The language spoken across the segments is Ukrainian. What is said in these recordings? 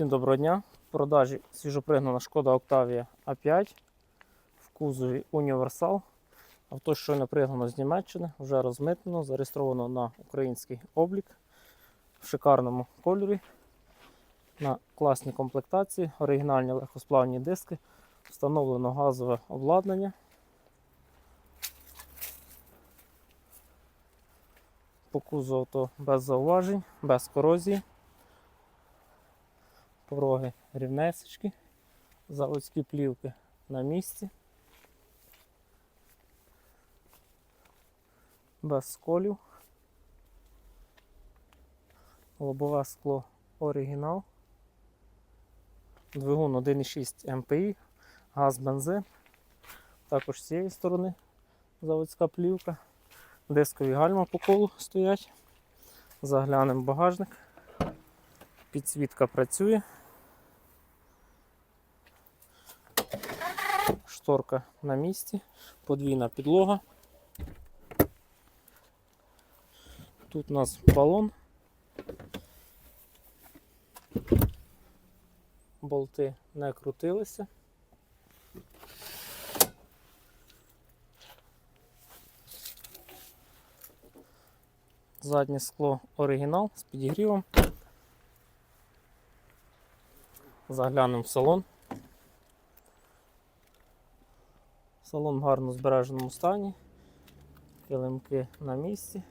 Всім доброго дня. В продажі свіжопригнана шкода Octavia A5 в кузові Універсал. Авто щойно пригнано з Німеччини, вже розмитнено, зареєстровано на український облік в шикарному кольорі, на класній комплектації, оригінальні легкосплавні диски, встановлено газове обладнання. По кузову авто без зауважень, без корозії. Пороги рівнесечки, заводські плівки на місці. Без сколів. Лобове скло оригінал. Двигун 1,6 МПІ, газ бензин. Також з цієї сторони заводська плівка. Дискові гальма по колу стоять. Заглянемо багажник. Підсвітка працює. Шторка на місці, подвійна підлога. Тут у нас балон. Болти не крутилися. Заднє скло оригінал з підігрівом. Заглянемо в салон. Салон в гарно збереженому стані. Килимки на місці.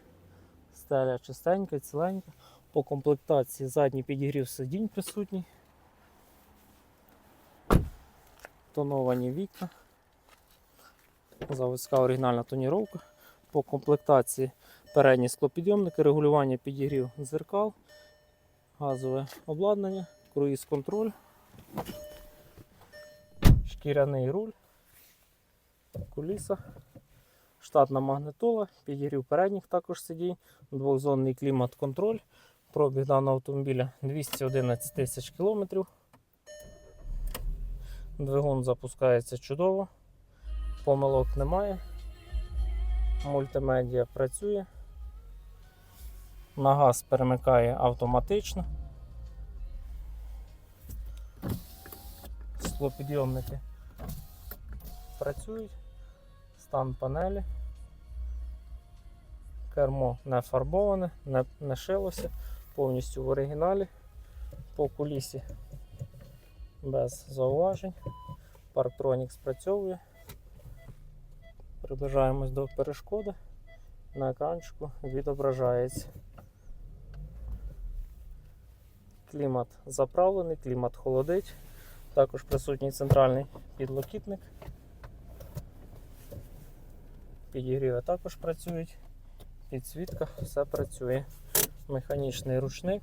Стеля чистенька, ціленька. По комплектації задній підігрів сидінь присутній. Тоновані вікна. Заводська оригінальна тоніровка. По комплектації передні склопідйомники, регулювання підігрів дзеркал, газове обладнання, круїз контроль, шкіряний руль, куліса, штатна магнитола, підігрів передніх також сидінь, двохзонний клімат-контроль. Пробіг даного автомобіля 211 тисяч кілометрів. Двигун запускається чудово, помилок немає. Мультимедіа працює. На газ перемикає автоматично. Склопідйомники працюють. Стан панелі. Кермо не фарбоване, не, не шилося, повністю в оригіналі. По кулісі без зауважень. Парктронік спрацьовує. Приближаємось до перешкоди. На екранчику відображається. Клімат заправлений, клімат холодить. Також присутній центральний підлокітник. Підігріви також працюють. Підсвітка, все працює. Механічний ручник.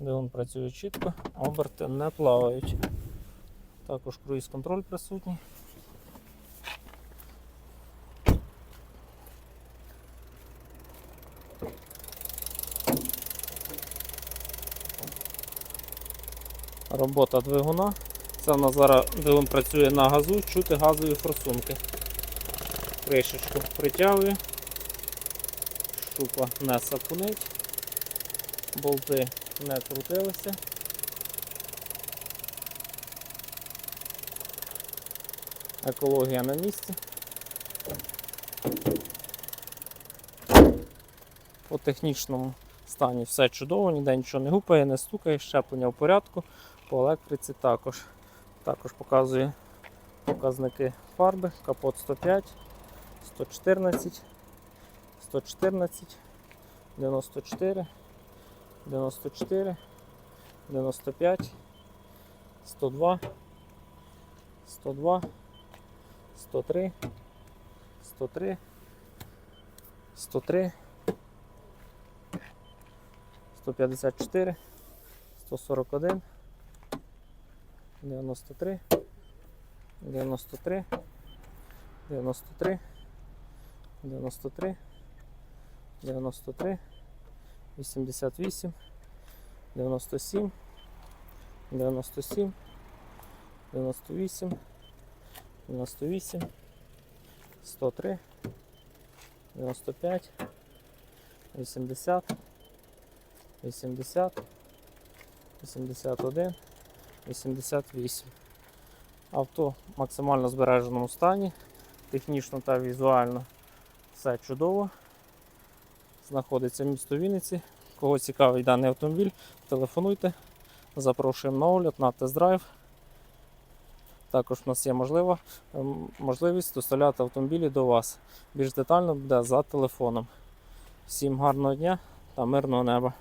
Двигун працює чітко, оберти не плавають. Також круїз контроль присутній. Робота двигуна. Це в нас зараз двигун працює на газу, чути газові форсунки. Кришечку притягує, шупа не сапунить, болти не крутилися. Екологія на місці. По технічному стані все чудово, ніде нічого не гупає, не стукає, щеплення в порядку, по електриці також. Також показує показники фарби, капот 105, 114, 114, 94, 94, 95, 102, 102, 103, 103, 103, 154, 141, 93, 93, 93, 93, 93, 88, 97, 97, 98, 98, 103, 95, 80, 80, 81, 88. Авто в максимально збереженому стані, технічно та візуально все чудово. Знаходиться місто Вінниці. Кого цікавий даний автомобіль, телефонуйте. Запрошуємо на огляд, на тест-драйв. Також у нас є можлива, можливість доставляти автомобілі до вас. Більш детально буде за телефоном. Всім гарного дня та мирного неба.